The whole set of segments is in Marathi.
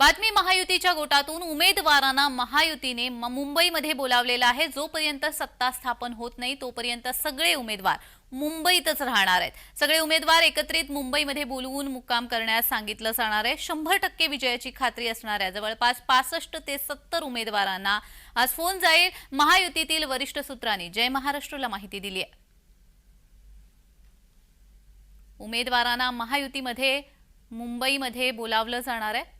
बातमी महायुतीच्या गोटातून उमेदवारांना महायुतीने म- मुंबईमध्ये बोलावलेलं आहे. जोपर्यंत सत्ता स्थापन होत नाही तोपर्यंत सगळे उमेदवार मुंबईतच राहणार आहेत. सगळे उमेदवार एकत्रित मुंबईमध्ये बोलवून मुक्काम करण्यास सांगितलं जाणार आहे. शंभर टक्के विजयाची खात्री असणाऱ्या जवळपास पासष्ट ते सत्तर उमेदवारांना आज फोन जाईल. महायुतीतील वरिष्ठ सूत्रांनी जय महाराष्ट्रला माहिती दिली आहे. उमेदवारांना महायुतीमध्ये मुंबईमध्ये बोलावलं जाणार आहे.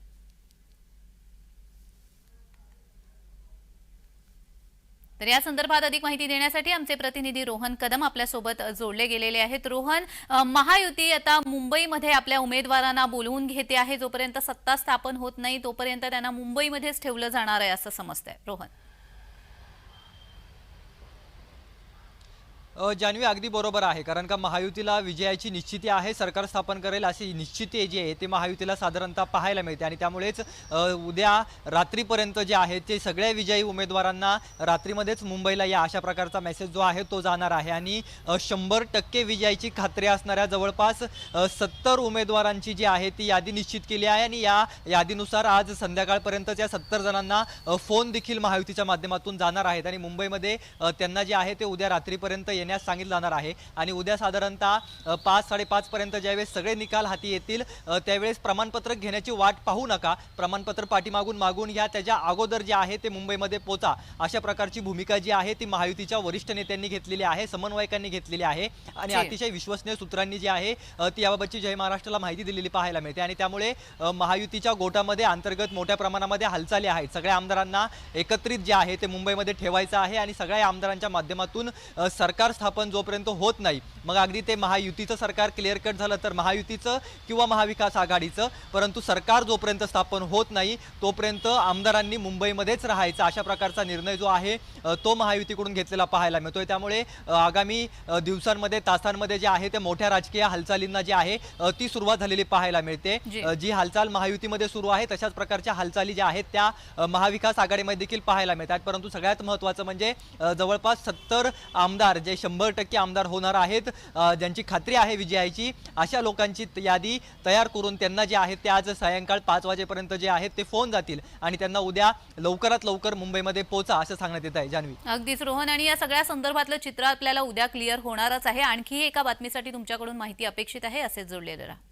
तर या संदर्भात अधिक माहिती देण्यासाठी आमचे प्रतिनिधी रोहन कदम आपल्यासोबत जोडले गेलेले आहेत. रोहन महायुती आता मुंबईमध्ये आपल्या उमेदवारांना बोलवून घेते आहे जोपर्यंत सत्ता स्थापन होत नाही तोपर्यंत त्यांना मुंबईमध्येच ठेवलं जाणार आहे असं समजतंय. रोहन. जान्हवी अगदी बरोबर आहे. कारण का महायुतीला विजयाची निश्चिती आहे सरकार स्थापन करेल अशी निश्चिती जी आहे ती महायुतीला साधारणतः पाहायला मिळते. आणि त्यामुळेच उद्या रात्रीपर्यंत जे आहे ते सगळ्या विजयी उमेदवारांना रात्रीमध्येच मुंबईला या अशा प्रकारचा मेसेज जो आहे तो जाणार आहे. आणि शंभर टक्के विजयाची खात्री असणाऱ्या जवळपास सत्तर उमेदवारांची जी आहे ती यादी निश्चित केली आहे. आणि या यादीनुसार आज संध्याकाळपर्यंतच या सत्तर जणांना फोन देखील महायुतीच्या माध्यमातून जाणार आहेत. आणि मुंबईमध्ये त्यांना जे आहे ते उद्या रात्रीपर्यंत येण्यास सांगितलं जाणार आहे. आणि उद्या साधारणतः पाच साडेपाच पर्यंत ज्यावेळेस सगळे निकाल हाती येतील त्यावेळेस प्रमाणपत्र घेण्याची वाट पाहू नका. प्रमाणपत्र पाठीमागून मागून घ्या. त्याच्या अगोदर जे आहे ते मुंबईमध्ये पोचा. अशा प्रकारची भूमिका जी आहे ती महायुतीच्या वरिष्ठ नेत्यांनी घेतलेली आहे समन्वयकांनी घेतलेली आहे. आणि. अतिशय विश्वसनीय सूत्रांनी जी आहे ती याबाबतची जय महाराष्ट्राला माहिती दिलेली पाहायला मिळते. आणि त्यामुळे महायुतीच्या गोटामध्ये अंतर्गत मोठ्या प्रमाणामध्ये हालचाली आहेत. सगळ्या आमदारांना एकत्रित जे आहे ते मुंबईमध्ये ठेवायचं आहे. आणि सगळ्या आमदारांच्या माध्यमातून सरकार स्थापन जोपर्यंत होत नाही मग अगदी ते महायुतीचं सरकार क्लिअर कट झालं तर महायुतीचं किंवा महाविकास आघाडीचं. परंतु सरकार जोपर्यंत स्थापन होत नाही तोपर्यंत आमदारांनी मुंबईमध्येच राहायचा अशा प्रकारचा निर्णय जो आहे तो महायुतीकडून घेतलेला पाहायला मिळतोय. त्यामुळे आगामी दिवसांमध्ये तासांमध्ये जे आहे ते मोठ्या राजकीय हालचालींना जी आहे ती सुरुवात झालेली पाहायला मिळते. जी. हालचाल महायुतीमध्ये सुरू आहे तशाच प्रकारच्या हालचाली ज्या आहेत त्या महाविकास आघाडीमध्ये देखील पाहायला मिळतात. परंतु सगळ्यात महत्त्वाचं म्हणजे जवळपास सत्तर आमदार जे शंभर टक्के आमदार होणार आहेत. ज्यांची खात्री आहे विजयाची अशा लोकांची यादी तयार करून त्यांना जे आहेत ते आज सायंकाळ पाच वाजेपर्यंत जे आहेत ते फोन जातील आणि त्यांना उद्या लवकरात लवकर मुंबईमध्ये पोचा असं सांगण्यात येत आहे. जान्हवी. अगदीच रोहन आणि या सगळ्या संदर्भातलं चित्र आपल्याला उद्या क्लिअर होणारच आहे. आणखी एका बातमीसाठी तुमच्याकडून माहिती अपेक्षित आहे. असेच जोडलेलं राहा